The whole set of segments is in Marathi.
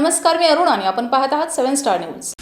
नमस्कार मी अरुण आणि आपण पाहत आहात seven star news.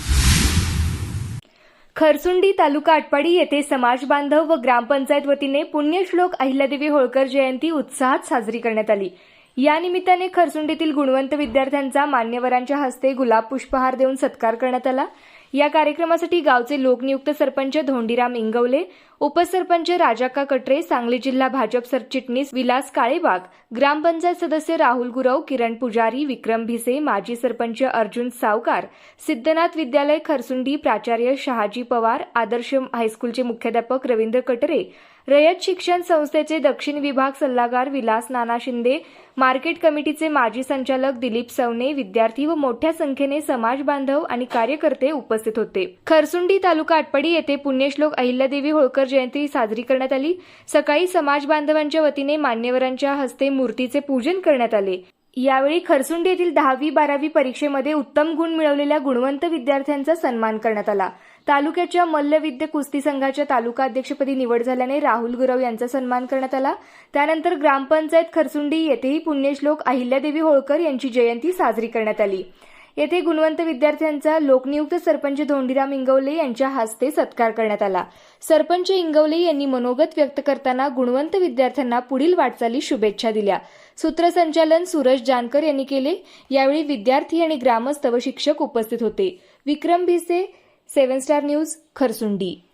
Kharsundi taluka Atpadi येथे समाज बांधव व ग्रामपंचायत वतीने पुण्यश्लोक अहिल्यादेवी होळकर जयंती उत्साहात साजरी करण्यात आली. या निमित्ताने खरसुंडीतील गुणवंत विद्यार्थ्यांचा मान्यवरांच्या हस्ते गुलाब पुष्पहार देऊन सत्कार करण्यात आला. या कार्यक्रमासाठी गावचे लोकनियुक्त सरपंच धोंडीराम इंगवले उपसरपंच राजाक्का कटरे सांगली जिल्हा भाजप सरचिटणीस विलास काळेबाग ग्रामपंचायत सदस्य राहुल गुरव किरण पुजारी विक्रम भिसे माजी सरपंच अर्जुन सावकार सिद्धनाथ विद्यालय खरसुंडी प्राचार्य शहाजी पवार आदर्श हायस्कूलचे मुख्याध्यापक रवींद्र कटरे रयत शिक्षण संस्थेचे दक्षिण विभाग सल्लागार विलास नाना शिंदे मार्केट कमिटीचे माजी संचालक दिलीप सवने विद्यार्थी व मोठ्या संख्येने समाज बांधव आणि कार्यकर्ते उपस्थित होते. खरसुंडी तालुका आटपाडी येथे पुण्यश्लोक अहिल्यादेवी होळकर जयंती साजरी करण्यात आली. सकाळी समाज बांधवांच्या वतीने मान्यवरांच्या हस्ते मूर्तीचे पूजन करण्यात आले. यावेळी खरसुंडी येथील दहावी बारावी परीक्षेमध्ये उत्तम गुण मिळवलेल्या गुणवंत विद्यार्थ्यांचा सन्मान करण्यात आला. तालुक्याच्या मल्लविद्य कुस्ती संघाच्या तालुका अध्यक्षपदी निवड झाल्याने राहुल गुरव यांचा सन्मान करण्यात आला. त्यानंतर ग्रामपंचायत खरसुंडी येथेही पुण्यश्लोक अहिल्यादेवी होळकर यांची जयंती साजरी करण्यात आली. येथे गुणवंत विद्यार्थ्यांचा लोकनियुक्त सरपंच धोंडीराम इंगवले यांच्या हस्ते सत्कार करण्यात आला. सरपंच इंगवले यांनी मनोगत व्यक्त करताना गुणवंत विद्यार्थ्यांना पुढील वाटचाली शुभेच्छा दिल्या. सूत्रसंचालन सुरज जानकर यांनी केले. यावेळी विद्यार्थी आणि ग्रामस्थ व शिक्षक उपस्थित होते. Vikram Bhise seven star news Kharsundi.